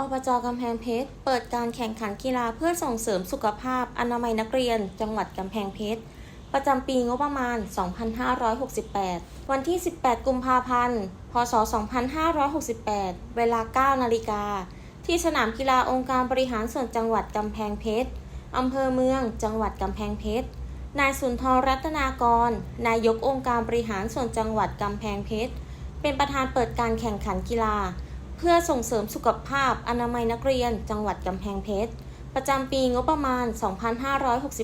อบจกำแพงเพชร เปิดการแข่งขันกีฬาเพื่อส่งเสริมสุขภาพอนามัยนักเรียน จังหวัดกำแพงเพชร ประจำปีงบประมาณ 2568 วันที่ 18 กุมภาพันธ์ พศ 2568 เวลา 9 นาฬิกา ที่สนามกีฬาองค์การบริหารส่วนจังหวัดกำแพงเพชร อำเภอเมือง จังหวัดกำแพงเพชร นายสุนทรรัตนากร นายกองค์การบริหารส่วนจังหวัดกำแพงเพชร เป็นประธานเปิดการแข่งขันกีฬา พื่อส่งเสริมสุขภาพอนามัยนักเรียน จังหวัดกำแพงเพชร ประจำปีงบประมาณ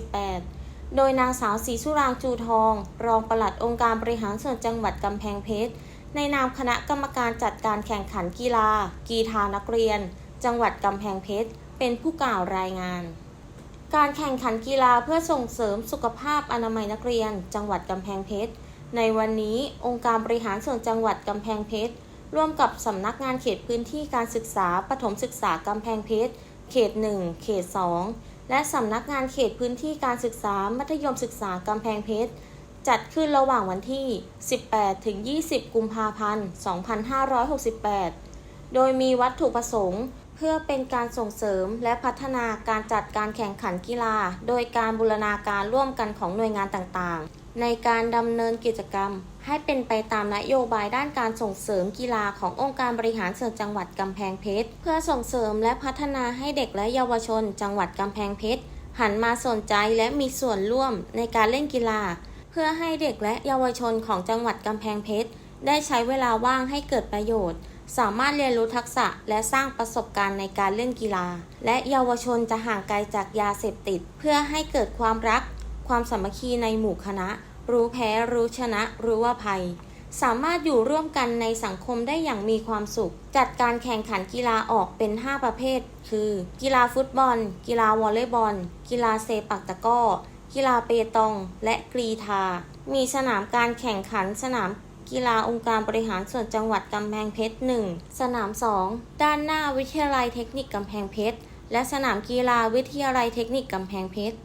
2568 โดยนางสาวศรีสุรางจูทอง รองปลัดองค์การบริหารส่วนจังหวัดกำแพงเพชร ในนามคณะกรรมการจัดการแข่งขันกีฬา กีฬานักเรียน จังหวัดกำแพงเพชร เป็นผู้กล่าวรายงาน การแข่งขันกีฬาเพื่อส่งเสริมสุขภาพอนามัยนักเรียน จังหวัดกำแพงเพชร ในวันนี้องค์การบริหารส่วนจังหวัดกำแพงเพชร ร่วมกับสำนักงานเขตพื้นที่การศึกษาปฐมศึกษากำแพงเพชร เขต 1 เขต 2 และสำนักงานเขตพื้นที่การศึกษามัธยมศึกษากำแพงเพชร จัดขึ้นระหว่างวันที่ 18 ถึง 20 กุมภาพันธ์ 2568 โดยมีวัตถุประสงค์เพื่อเป็นการส่งเสริมและพัฒนาการจัดการแข่งขันกีฬา โดยการบูรณาการร่วมกันของหน่วยงานต่างๆ ในการดำเนินกิจกรรม ให้เป็นไปตามนโยบายด้านการส่งเสริมกีฬาขององค์การบริหารส่วนจังหวัดกำแพงเพชร เพื่อส่งเสริมและพัฒนาให้เด็กและเยาวชน จังหวัดกำแพงเพชร หันมาสนใจและมีส่วนร่วมในการเล่นกีฬา เพื่อให้เด็กและเยาวชนของจังหวัดกำแพงเพชร ได้ใช้เวลาว่างให้เกิดประโยชน์ สามารถเรียนรู้ทักษะและสร้างประสบการณ์ในการเล่นกีฬา และเยาวชนจะห่างไกลจากยาเสพติด เพื่อให้เกิดความรัก ความสามัคคีในหมู่คณะ รู้แพ้รู้ชนะ รู้ว่าภัย สามารถอยู่ร่วมกันในสังคมได้อย่างมีความสุข จัดการแข่งขันกีฬาออกเป็น 5 ประเภท คือ กีฬาฟุตบอล กีฬาวอลเลย์บอล กีฬาเซปักตะก้อ กีฬาเปตอง และกรีธา มีสนามการแข่งขันสนามกีฬาองค์การบริหารส่วนจังหวัดกำแพงเพชร 1 สนาม 2 ด้านหน้าวิทยาลัยเทคนิคกำแพงเพชร และสนามกีฬาวิทยาลัยเทคนิคกำแพงเพชร